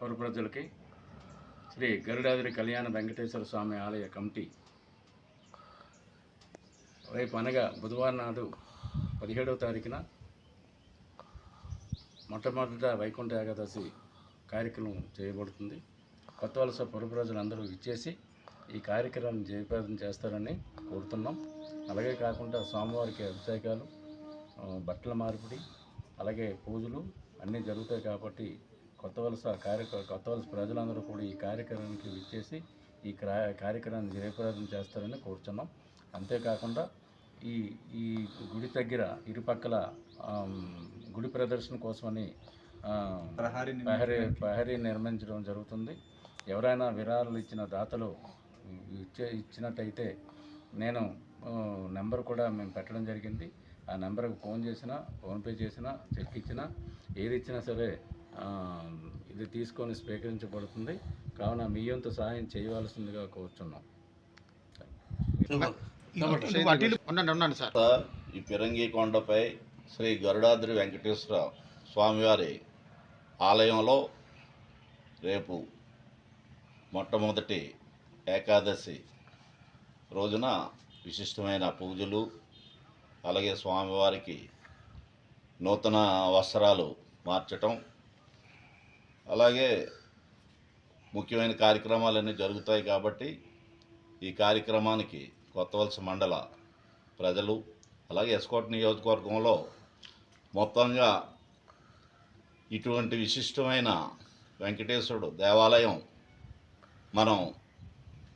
పౌర ప్రజలకి శ్రీ గరుడాద్రి కళ్యాణ వెంకటేశ్వర స్వామి ఆలయ కమిటీ రేపు అనగా బుధవారం నాడు పదిహేడవ తారీఖున మొట్టమొదట వైకుంఠ ఏకాదశి కార్యక్రమం చేయబడుతుంది. కొత్త వలస పుర ప్రజలందరూ ఇచ్చేసి ఈ కార్యక్రమాన్ని జయప్రదం చేస్తారని కోరుతున్నాం. అలాగే కాకుండా స్వామివారికి అభిషేకాలు బట్టల మార్పిడి అలాగే పూజలు అన్నీ జరుగుతాయి కాబట్టి కొత్త వలస కార్యక్ర కొత్త వలస ప్రజలందరూ కూడా ఈ కార్యక్రమానికి విచ్చేసి ఈ క్రా- కార్యక్రమాన్ని జయప్రదం చేస్తారని కోరుతున్నాం అంతేకాకుండా ఈ ఈ గుడి దగ్గర ఇరుపక్కల గుడి ప్రదర్శన కోసమని ప్రహారీ ప్రహరీ నిర్మించడం జరుగుతుంది. ఎవరైనా విరాళాలు ఇచ్చిన దాతలు ఇచ్చే ఇచ్చినట్టయితే నేను నెంబర్ కూడా మేము పెట్టడం జరిగింది. ఆ నెంబర్కి ఫోన్ చేసినా ఫోన్పే చేసినా చెక్ ఇచ్చినా ఏది ఇచ్చినా సరే ఇది తీసుకొని స్వీకరించబడుతుంది. కావున మీ వంతు సహాయం చేయవలసిందిగా కోరుచున్నాం. ఈ పిరంగి కొండపై శ్రీ గరుడాద్రి వెంకటేశ్వర స్వామివారి ఆలయంలో రేపు మొట్టమొదటి ఏకాదశి రోజున విశిష్టమైన పూజలు అలాగే స్వామివారికి నూతన వస్త్రాలు మార్చటం అలాగే ముఖ్యమైన కార్యక్రమాలన్నీ జరుగుతాయి కాబట్టి ఈ కార్యక్రమానికి కొత్త వలస మండల ప్రజలు అలాగే ఎస్కోట్ నియోజకవర్గంలో మొత్తంగా ఇటువంటి విశిష్టమైన వెంకటేశ్వరుడు దేవాలయం మనం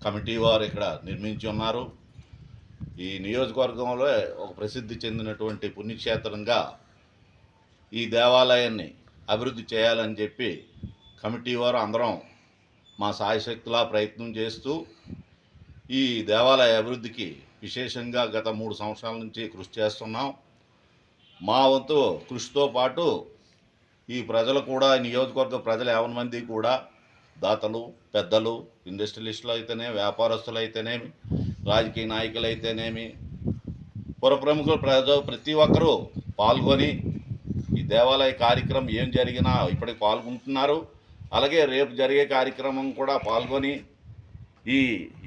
కమిటీ వారు ఇక్కడ నిర్మించి ఉన్నారు. ఈ నియోజకవర్గంలో ఒక ప్రసిద్ధి చెందినటువంటి పుణ్యక్షేత్రంగా ఈ దేవాలయాన్ని అభివృద్ధి చేయాలని చెప్పి కమిటీ వారు అందరం మా సాయశక్తులా ప్రయత్నం చేస్తూ ఈ దేవాలయ అభివృద్ధికి విశేషంగా గత మూడు సంవత్సరాల నుంచి కృషి చేస్తున్నాం. మా వంతు కృషితో పాటు ఈ ప్రజలు కూడా నియోజకవర్గ ప్రజలు యావన మంది కూడా దాతలు పెద్దలు ఇండస్ట్రియలిస్టులు అయితేనే వ్యాపారస్తులు అయితేనేమి రాజకీయ నాయకులు అయితేనేమి పుర ప్రముఖులు ప్రజ ప్రతి ఒక్కరూ పాల్గొని ఈ దేవాలయ కార్యక్రమం ఏం జరిగినా ఇప్పటికి పాల్గొంటున్నారు. అలాగే రేపు జరిగే కార్యక్రమం కూడా పాల్గొని ఈ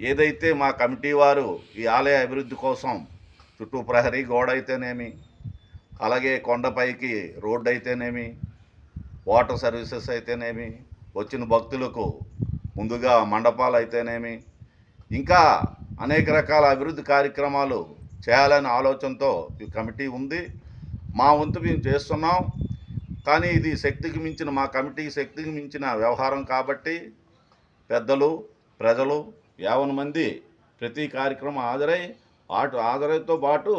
ఏదైతే మా కమిటీ వారు ఈ ఆలయ అభివృద్ధి కోసం చుట్టూ ప్రహరీ గోడ అయితేనేమి అలాగే కొండపైకి రోడ్డు అయితేనేమి వాటర్ సర్వీసెస్ అయితేనేమి వచ్చిన భక్తులకు ముందుగా మండపాలు అయితేనేమి ఇంకా అనేక రకాల అభివృద్ధి కార్యక్రమాలు చేయాలనే ఆలోచనతో ఈ కమిటీ ఉంది. మా వంతు మేము చేస్తున్నాం. కానీ ఇది శక్తికి మించిన మా కమిటీ శక్తికి మించిన వ్యవహారం కాబట్టి పెద్దలు ప్రజలు యావన మంది ప్రతి కార్యక్రమం హాజరై ఆటు హాజరైతో పాటు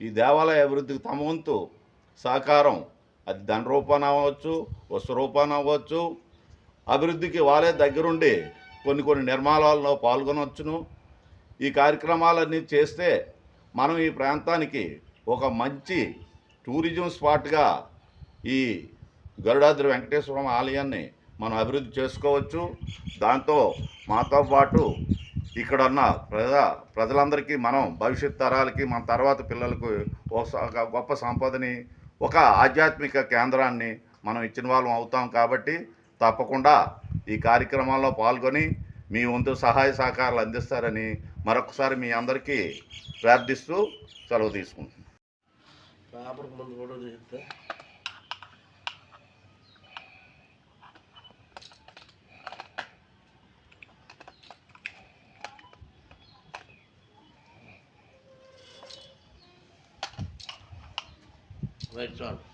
ఈ దేవాలయ అభివృద్ధికి తమ వంతు సహకారం. అది ధన రూపాన అవ్వచ్చు వస్తు రూపాన అవ్వచ్చు. అభివృద్ధికి వాళ్ళే దగ్గరుండి కొన్ని కొన్ని నిర్మాణాల్లో పాల్గొనవచ్చును. ఈ కార్యక్రమాలన్నీ చేస్తే మనం ఈ ప్రాంతానికి ఒక మంచి టూరిజం స్పాట్గా ఈ గరుడాద్రి వెంకటేశ్వరం ఆలయాన్ని మనం అభివృద్ధి చేసుకోవచ్చు. దాంతో మాతో పాటు ఇక్కడ ఉన్న ప్రజలందరికీ మనం భవిష్యత్ తరాలకి మన తర్వాత పిల్లలకు ఒక ఒక గొప్ప సంపదని ఒక ఆధ్యాత్మిక కేంద్రాన్ని మనం ఇచ్చిన వాళ్ళం అవుతాం కాబట్టి తప్పకుండా ఈ కార్యక్రమాల్లో పాల్గొని మీ వంతు సహాయ సహకారాలు అందిస్తారని మరొకసారి మీ అందరికీ ప్రార్థిస్తూ సెలవు తీసుకుంటున్నాను పేపర్కి ముందు